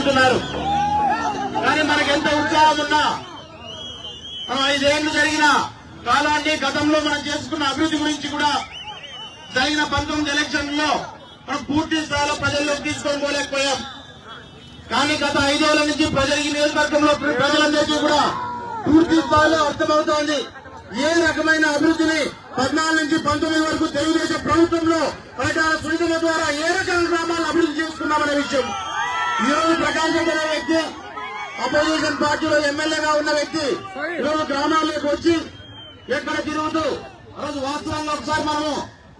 అంటున్నారు. కానీ మనకి ఎంత ఉత్సాహం ఉన్నా మనం ఐదేళ్ళు జరిగిన కాలాన్ని గతంలో మనం చేసుకున్న అభివృద్ధి గురించి కూడా జరిగిన పంతొమ్మిది ఎలక్షన్లో మనం పూర్తి స్థాయిలో ప్రజల్లోకి తీసుకొని పోలేకపోయాం. కానీ గత ఐదేళ్ళ నుంచి ప్రజలకి నియోజకవర్గంలో ప్రజలందరికీ కూడా పూర్తి స్థాయిలో అర్థమవుతోంది. ఏ రకమైన అభివృద్ధిని పద్నాలుగు నుంచి పంతొమ్మిది వరకు తెలుగుదేశం ప్రభుత్వంలో పరిటాల సునీతమ్మ ద్వారా ఏ రకమైన గ్రామాలను అభివృద్ధి చేసుకున్నామనే విషయం. ఈ రోజు ప్రకాశం జిల్లా వ్యక్తి అపోజిషన్ పార్టీలో ఎమ్మెల్యేగా ఉన్న వ్యక్తి ఈ రోజు గ్రామాల్లోకి వచ్చి ఎక్కడ తిరుగుతూ ఆ రోజు వాస్తవంగా ఒకసారి మనము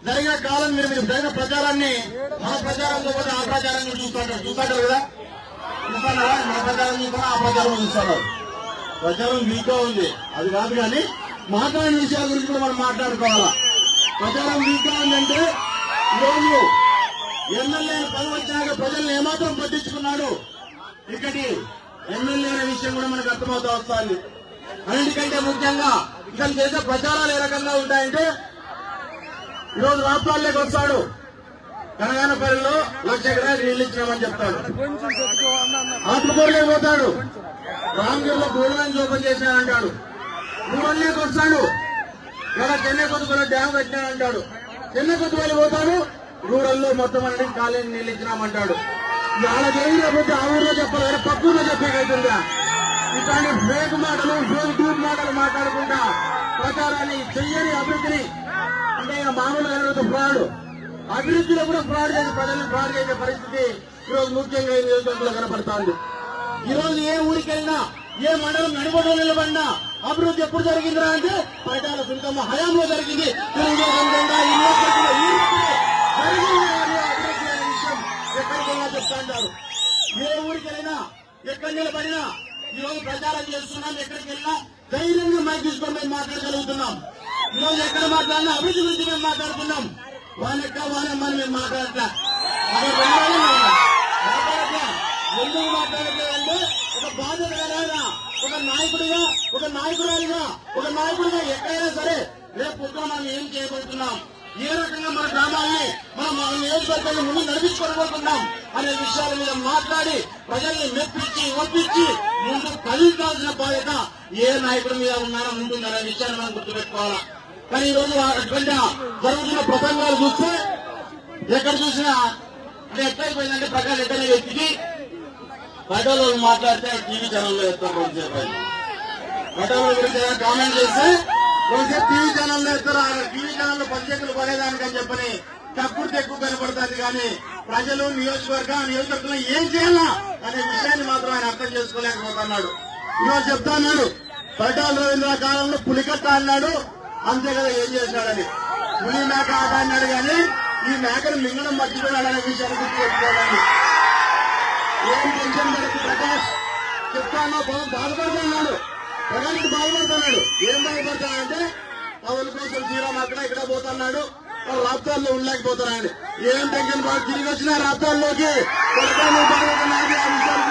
జరిగిన కాలం మీరు మీరు జరిగిన ప్రచారాన్ని మన ప్రచారంతో పాటు ఆ ప్రచారాన్ని చూస్తుంటారు చూస్తుంటారు కదా? చూస్తున్నారా మన ప్రచారం చూస్తున్నా ఆ ప్రచారం చూస్తున్నారు ప్రచారం వీక్గా ఉంది. అది కాదు కానీ మాట్లాడిన విషయాల గురించి కూడా మనం మాట్లాడుకోవాలా? ప్రచారం వీక్గా ఉందంటే ఈరోజు ఎమ్మెల్యే పదవి వచ్చినాక ప్రజల్ని ఏమాత్రం పట్టించుకున్నాడు? ఇక్కడి ఎమ్మెల్యే అనే విషయం కూడా మనకు అర్థమవుతా వస్తుంది. అన్నిటికంటే ముఖ్యంగా ఇక్కడ చేసే ప్రచారాలు ఏ రకంగా ఉంటాయంటే ఈరోజు రాష్ట్రాల్లోకి వస్తాడు. కనగానపల్లిలో లక్ష ఎకరాలు నీళ్ళు ఇచ్చినామని చెప్తాడు. ఆత్మకూరులోకి పోతాడు. రామగిరిలో గోల్డెన్స్ జోపం చేశానంటాడు మూడోళ్ళకి వస్తాడు. ఇలా చెన్నై కొద్దుకొని డ్యామ్ పెట్టినానంటాడు చెన్నై కొద్దుకొని పోతాడు. రూరల్లో మొత్తం అన్ని కాలేజీ నీళ్ళు ఇచ్చినామంటాడు. వాళ్ళ జరిగిన పోతే ఆ ఊర్లో చెప్పాలి వేరే పక్క చెప్పేకైతుందా ఇట్లాంటి ఫేక్ మాటలు ఫేక్ గ్రూప్ మాటలు మాట్లాడకుండా ప్రచారాన్ని చెయ్యని అభివృద్ధిని అంటే మామూలుగా జరుగుతూ ఫ్రాడ్. అభివృద్ధిలో కూడా ఫ్రాడ్ చేసి ప్రజలను ఫ్రాడ్ చేసే పరిస్థితి ఈరోజు ముఖ్యంగా ఈ నియోజకవర్గంలో కనపడుతోంది. ఈరోజు రోజు ఏ ఊరికెళ్ళినా ఏ మండలం నడిబొడ్డు నిలబడినా అభివృద్ధి ఎప్పుడు జరిగిందిరా అంటే పరిటాల సుంకమ్మ హయాంలో జరిగింది తెలుగుదేశం జెండా ఈ నియోజకవర్గంలో ఈ రోజునే జరిగింది అని అభివృద్ధి అనే విషయం ఎక్కడికైనా చెప్తా ఉంటారు ఏ ఊరికెళ్ళినా ఎక్కడ నిలబడినా ఈరోజు ప్రచారం చేస్తున్నాం ఎక్కడికి వెళ్ళినా ధైర్యంగా మైక్ తీసుకొని మేము మాట్లాడగలుగుతున్నాం. ఈరోజు ఎక్కడ మాట్లాడినా అభివృద్ధి గురించి మేము మాట్లాడుతున్నాం. వాళ్ళెక్క వానమ్మని మేము మాట్లాడట్లా. ఎందుకు మాట్లాడట్లేదంటే ఒక బాధ్యతగా ఒక నాయకుడిగా ఒక నాయకురాలిగా ఒక నాయకుడిగా ఎక్కడైనా సరే రేపు మనం ఏం చేయబోతున్నాం? ఏ రకంగా మన గ్రామాల్ని మనం మన నియోజకవర్గాన్ని ముందు నడిపించుకోబోతున్నాం అనే విషయాల మీద మాట్లాడి ప్రజల్ని మెప్పించి ఒప్పించి ముందు కదిలించాల్సిన బాధ్యత ఏ నాయకుడి మీద ఉన్నారో ఉంటుందనే విషయాన్ని మనం గుర్తుపెట్టుకోవాలా. కానీ ఈ రోజు అటువంటి జరుగుతున్న ప్రసంగాలు చూస్తే ఎక్కడ చూసినా అంటే ఎట్లయిపోయిందంటే ప్రకాష్ ఎక్కడ వ్యక్తికి పటోలో మాట్లాడితే టీవీ ఛానల్లో ఎత్తారు కొంచెంసేపు పటోల గురించి కామెంట్ చేస్తే టీవీ ఛానల్ వేస్తారు ఆయన టీవీ ఛానల్లో పనిచేతులు పడేదానికని చెప్పని తక్కువ ఎక్కువ కనబడుతుంది కానీ ప్రజలు నియోజకవర్గం నియోజకవర్గంలో ఏం చేయాలా అనే విషయాన్ని మాత్రం ఆయన అర్థం చేసుకోలేకపోతున్నాడు. ఈరోజు చెప్తా అన్నాడు పటాల రవీంద్ర కాలంలో పులికట్ట అన్నాడు అంతే కదా ఏం చేసినాడని పులి మేక ఆట అన్నాడు కానీ ఈ మేకను మింగడం మర్చిపోయాడనే విషయాన్ని గుర్తు పెట్టుకోవాలని ఏం టెన్షన్ పడుతుంది ప్రకాష్ చెప్తాను బాగా బాధపడుతున్నాడు. ప్రకాష్కి బాధపడుతున్నాడు ఏం బాధపడతానంటే పవన్ కోసం తీరం అక్కడ ఇక్కడ పోతున్నాడు. రాప్తాల్లో ఉండలేకపోతున్నాడు ఏం టెన్షన్ పడ తిరిగి వచ్చిన రాప్తాల్లోకి కొడతాను బాధపడుతున్నాడు ఆ విషయాలు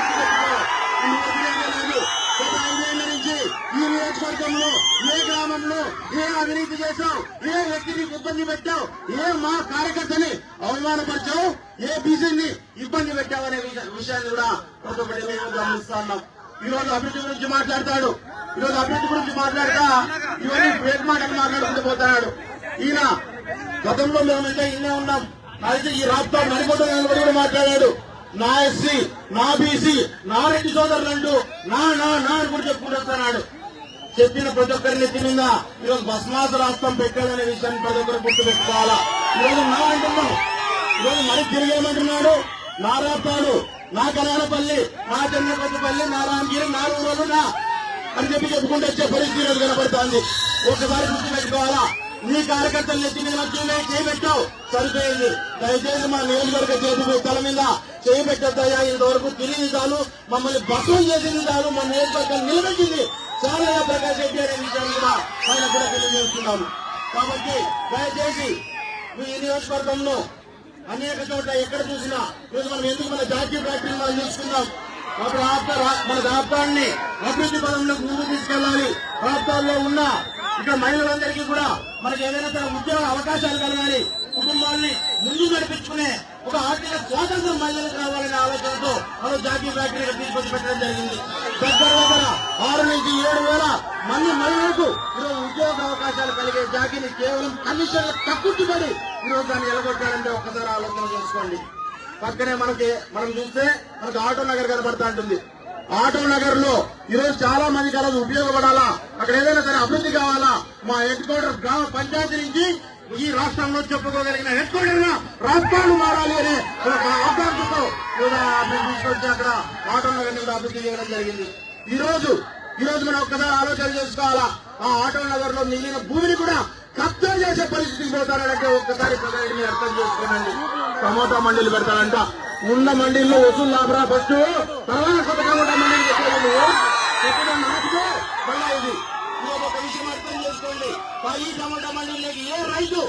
ఈ నుంచి ఈ నియోజకవర్గంలో ఏ గ్రామంలో ఏ అవినీతి చేశావు ఏ వ్యక్తిని ఇబ్బంది పెట్టావు ఏ మా కార్యకర్తని అవమానపరిచావు ఏ బీసీని ఇబ్బంది పెట్టావు అనే విషయాన్ని కూడా ప్రతి మేము గమనిస్తా ఉన్నాం. ఈ రోజు అభివృద్ధి గురించి మాట్లాడతాడు. ఈ రోజు అభివృద్ధి గురించి మాట్లాడతా ఇవన్నీ ఫేక్ మాటలు మాట్లాడుకుంటూ పోతున్నాడు. ఈయన గతంలో మేమైతే ఈయనే ఉన్నాం. అయితే ఈ రాష్ట్రం నడిపోతూ నిలబడి కూడా మాట్లాడాడు. నా ఎస్సీ నా బీసీ నా రెడ్డి సోదరులంటూ నా నా నా అని కూడా చెప్పుకుంటున్నాడు చెప్పిన ప్రతి ఒక్కరి నెత్తి మీద ఈరోజు భస్మాస రాష్ట్రం పెట్టాడనే విషయాన్ని ప్రతి ఒక్కరు గుర్తు పెట్టుకోవాలా? ఈరోజు నా అంటున్నాం ఈరోజు మరి తిరిగేమంటున్నాడు నా రాస్తాడు నా కనాలపల్లి నా చెన్నపల్లి నా రామగిరి నా ఊరు నా అని చెప్పి చెప్పుకుంటూ వచ్చే పరిస్థితి ఈరోజు కనబడుతోంది ఒకసారి గుర్తు పెట్టుకోవాలా? నీ కార్యకర్తలు నెత్తి మీద మధ్యలో చేయబెట్టావు సరిపోయింది. దయచేసి మా నియోజకవర్గ చేతి తల మీద చేయబెట్టద్దయ్యా ఇంతవరకు తిరిగి చాలు. మమ్మల్ని బసం చేసింది చాలు. మా నియోజకవర్గం నిలబెట్టింది. చాలా ప్రకాష్ రెడ్డి అనే విషయాన్ని కూడా ఆయన కూడా తెలియజేస్తున్నాను కాబట్టి దయచేసి ఈ నియోజకవర్గంలో అనేక చోట్ల ఎక్కడ చూసినా ఈరోజు మనం ఎందుకు మన జాతీయ ఫ్యాక్టరీ మనం అప్పుడు రాష్ట్ర మన రాష్ట్రాన్ని అభివృద్ధి పదంలోకి ముందుకు తీసుకెళ్ళాలి రాష్ట్రాల్లో ఉన్న ఇక్కడ మహిళలందరికీ కూడా మనకి ఏదైనా తన ఉద్యోగ అవకాశాలు కలగాలి. కుటుంబాన్ని ముందు నడిపించుకునే ఒక ఆర్థిక స్వాతంత్రం మహిళలకు రావాలనే ఆలోచనతో మనం జాతీయ ఫ్యాక్టరీగా తీసుకొచ్చి పెట్టడం జరిగింది. దగ్గర దగ్గర ఆరు నుంచి ఏడు వేల మంది మహిళలకు ఈరోజు ఉద్యోగ అవకాశాలు కలిగే జాకీని కేవలం కమిషన్లు తక్కుట్టుబడి ఈరోజు దాన్ని ఎలగొట్టాలంటే ఒక్కసారి ఆలోచన చేసుకోండి. పక్కనే మనకి మనం చూస్తే మనకి ఆటో నగర్ కనబడతా ఉంటుంది. ఆటో నగర్లో ఈరోజు చాలా మందికి అలా ఉపయోగపడాలా? అక్కడ ఏదైనా సరే అభివృద్ధి కావాలా? మా హెడ్ క్వార్టర్ గ్రామ పంచాయతీ నుంచి ఈ రాష్ట్రంలో చెప్పుకోగలిగిన హెడ్ క్వార్టర్గా రాష్ట్రాలు మారాలి అనే ఒక ఆకాంక్షతో తీసుకొచ్చి అక్కడ ఆటో నగర్ని కూడా అభివృద్ధి చేయడం జరిగింది. ఈ రోజు ఈ రోజు మనం ఒక్కసారి ఆలోచన చేసుకోవాలా? ఆ ఆటో నగర్లో మిగిలిన భూమిని కూడా కబ్జా చేసే పరిస్థితికి పోతారంటే ఒక్కసారి ప్రజలు అర్థం చేసుకోనండి టమోటా మండీలు పెడతాడంట ఉన్న మండీల్లో వసూలు లాభరా ఫస్ట్. తర్వాత కొత్త టమోటా మండీలు పెట్టాడు నువ్వు. కొత్తగా మళ్ళా ఇది. ఒక విషయం అర్థం చేసుకోండి. ఈ టమోటా మండీలకి ఏ రైతు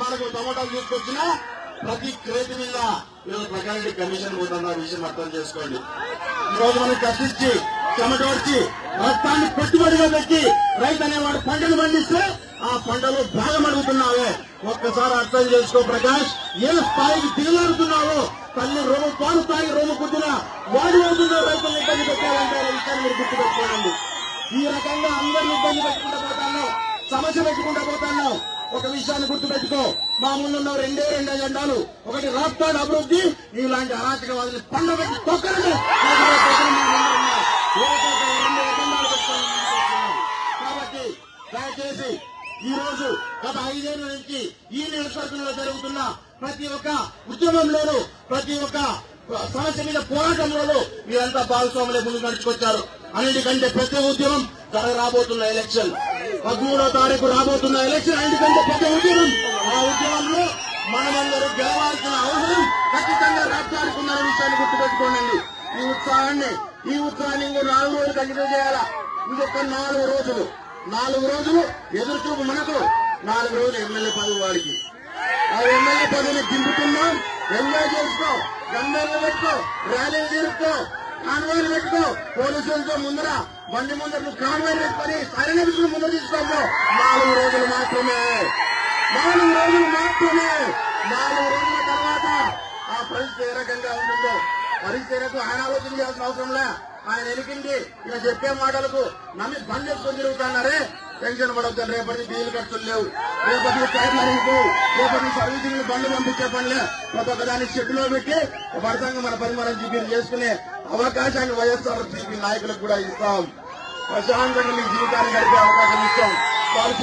మనకు టమోటాలు తీసుకొచ్చినా ప్రతి క్రేతి మీద వీళ్ళ ప్రకారం కమిషన్ పోతున్న విషయం అర్థం చేసుకోండి. ఈ రోజు మనం కష్టించి చెమటోడ్చి రక్తాన్ని పెట్టుబడిగా పెట్టి రైతు అనేవాడు పంటలు పండిస్తే ఆ పంటలు భాగం అడుగుతున్నావే. ఒక్కసారి అర్థం చేసుకో ప్రకాష్ ఏ స్థాయికి దిగలాడుతున్నావో? తల్లి రోము పాలు తాగి రోము కుట్టిన వాడి అవుతుందో రైతులను ఇబ్బంది పెట్టాలంటే ఆ విషయాన్ని మీరు గుర్తుపెట్టుకోనండి ఈ రకంగా అందరిని ఇబ్బంది పెట్టుకుంటూ పోతాను సమస్య పెట్టుకుంటూ పోతాను ఒక విషయాన్ని గుర్తుపెట్టుకో. మా ముందున్న రెండే రెండు ఎజెండాలు ఒకటి రాష్ట్రాల అభివృద్ధి ఇలాంటి అరాచకవాదులు పండబెట్టి తొక్కరండి. కాబట్టి దయచేసి ఈ రోజు గత ఐదేళ్ళ నుంచి ఈ నియోజకవర్గంలో జరుగుతున్న ప్రతి ఒక్క ఉద్యమంలోనూ ప్రతి ఒక్క సమస్య మీద పోరాటంలోనూ మీరంతా భాగస్వాములే ముందు నడుచుకొచ్చారు. అన్నిటికంటే ప్రతి ఉద్యమం జరగరాబోతున్న ఎలక్షన్. పదమూడో తారీఖు రాబోతున్న ఎలక్షన్ ఎందుకంటే పెద్ద ఉద్యమం ఆ ఉద్యమంలో మనమందరూ గెలవాల్సిన అవసరం ఖచ్చితంగా రాష్ట్రానికి ఉన్న విషయాన్ని గుర్తుపెట్టుకోండి. ఈ ఉత్సాహాన్ని ఈ ఉత్సాహాన్ని ఇంకో నాలుగు రోజులు కంటిన్యూ చేయాలా? ఇంకొక నాలుగు రోజులు. నాలుగు రోజులు ఎదురు చూపు మనకు నాలుగు రోజులు ఎమ్మెల్యే పదవి వాడికి. ఆ ఎమ్మెల్యే పదవిని దింపుతున్నాం ఎంజాయ్ చేసుకో గందర్లు పెట్టుకో ర్యాలీలు తిరుక్కో కాన్వాయిలు పెట్టుకో పోలీసులతో ముందర బండి ముందర నువ్వు కాన్వాయిలు పెట్టుకొని సరైన ముందర తీసుకోము నాలుగు రోజులు మాత్రమే. నాలుగు రోజులు మాత్రమే. నాలుగు రోజుల తర్వాత ఆ పరిస్థితి ఏ రకంగా ఉంటుందో పరిస్థితులకు ఆయన ఆలోచన చేయాల్సిన అవసరం లే. ఆయన ఎనికింది. ఇలా చెప్పే మాటలకు నమ్మి బంద్ చేసుకొని తిరుగుతున్నారే. పెన్షన్ పడవద్దు రేపటి బిల్లు ఖర్చులు లేవు. రేపటి టైర్లు అరిగిపోవు రేపటి సర్వీసింగ్ బండ్లు పంపించే పనులే. ప్రతి ఒక్కదాన్ని షెడ్లో పెట్టి పడతాంగా మన పని మనం జీపీలు చేసుకునే అవకాశాన్ని వైఎస్ఆర్ నాయకులకు కూడా ఇస్తాం. ప్రశాంతంగా మీ జీవితాన్ని గడిపే అవకాశం ఇస్తాం వారి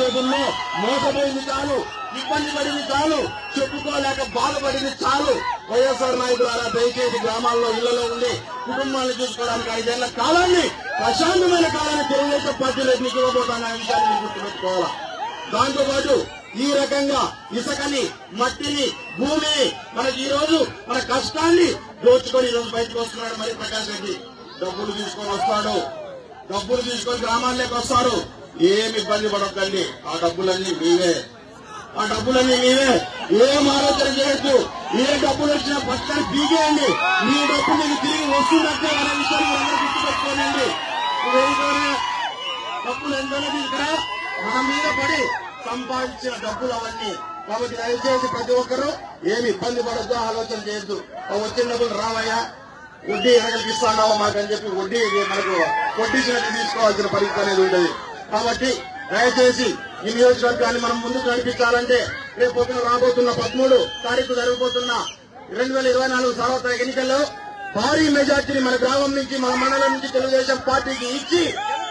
మోసపోయింది చాలు ఇబ్బంది పడింది చాలు చెప్పుకోలేక బాధపడింది చాలు. వైఎస్ఆర్ నాయకులారా దయచేసి గ్రామాల్లో ఇళ్ళలో ఉండి కుటుంబాన్ని చూసుకోవడానికి ఐదేళ్ళ కాలాన్ని ప్రశాంతమైన కాలాన్ని తెలుగుదేశం పార్టీలో మీకు ఇవ్వబోతాననే విషయాన్ని గుర్తుపెట్టుకోవాలా? దాంతో పాటు ఈ రకంగా ఇసుకని మట్టిని భూమిని మనకి ఈ రోజు మన కష్టాన్ని దోచుకొని ఈ రోజు బయటకు వస్తున్నాడు మరి ప్రకాష్ రెడ్డి. డబ్బులు తీసుకొని వస్తాడు. డబ్బులు తీసుకొని గ్రామాల్లోకి వస్తారు. ఏమి ఇబ్బంది పడకండి ఆ డబ్బులన్నీ మీవే. ఆ డబ్బులన్నీ మీవే. ఏం ఆలోచన చేయొద్దు. ఏ డబ్బులు వచ్చినా పక్కన బీగేయండి మీ డబ్బు మీకు తిరిగి వస్తుందంటే అనే విషయాన్ని అందరూ గుర్తుపెట్టుకోనండి డబ్బులు ఎంతనే ఇక్కడ? మన మీద పడి సంపాదించిన డబ్బులు అవన్నీ. కాబట్టి దయచేసి ప్రతి ఒక్కరూ ఏమి ఇబ్బంది పడద్దు ఆలోచన చేయొద్దు. వచ్చిన డబ్బులు రావయ్యా. వడ్డీ ఎనగలికి ఇస్తాడావా మాకని చెప్పి వడ్డీ మనకు వడ్డీ తీసుకోవాల్సిన పరిస్థితి అనేది ఉంటుంది. కాబట్టి దయచేసి ఈ నియోజకవర్గాన్ని మనం ముందుకు నడిపించాలంటే రేపు పొద్దున రాబోతున్న పదమూడు తారీఖు జరగబోతున్న రెండు వేల ఇరవై నాలుగు సార్వత్రిక ఎన్నికల్లో భారీ మెజార్టీని మన గ్రామం నుంచి మన మండలం నుంచి తెలుగుదేశం పార్టీకి ఇచ్చి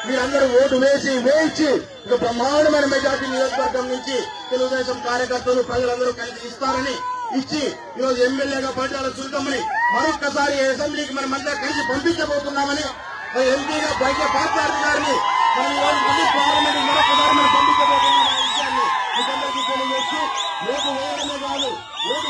మీరందరూ ఓటు వేసి వేయించి ఒక బ్రహ్మాండమైన మెజార్టీ నియోజకవర్గం నుంచి తెలుగుదేశం కార్యకర్తలు ప్రజలందరూ కలిసి ఇస్తారని ఇచ్చి ఈరోజు ఎమ్మెల్యేగా పట్టాల సుల్కమ్మని మరొక్కసారి అసెంబ్లీకి మనం అంతా కలిసి పంపించబోతున్నామని ఎంపీగా బయట పాత్ర గారిని మనం ఈరోజు మళ్ళీ పార్లమెంట్ మరొకసారి మనం పంపించబోతున్నాం విషయాన్ని మీకందరికీ తెలియజేస్తూ ఓటు వేయడమే కాదు ఓటు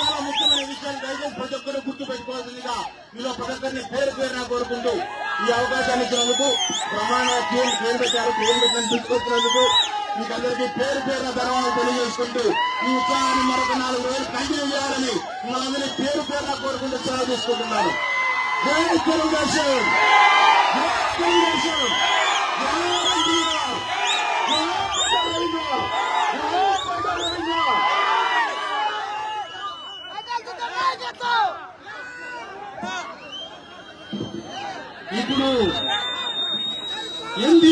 చాలా ముఖ్యమైన విషయాన్ని దయచేసి ప్రతి గుర్తు పెట్టుకోవాల్సిందిగా మీలో ప్రతి ఒక్కరిని పేరు పేరున కోరుకుంటూ ఈ అవకాశాన్ని ఇచ్చినందుకు ప్రమాణ పేరు పేరు పెట్టారు పేరు పెట్టిన తీసుకొచ్చినందుకు మీకందరికీ పేరు పేరున ధన్యవాదాలు తెలియజేసుకుంటూ ఈ ఉత్సాహాన్ని మరొక నాలుగు రోజులు కంటిన్యూ చేయాలని మనందరినీ పేరు పేరున కోరుకుంటూ సెలవు తీసుకుంటున్నాను జై తెలుగుదేశం! N B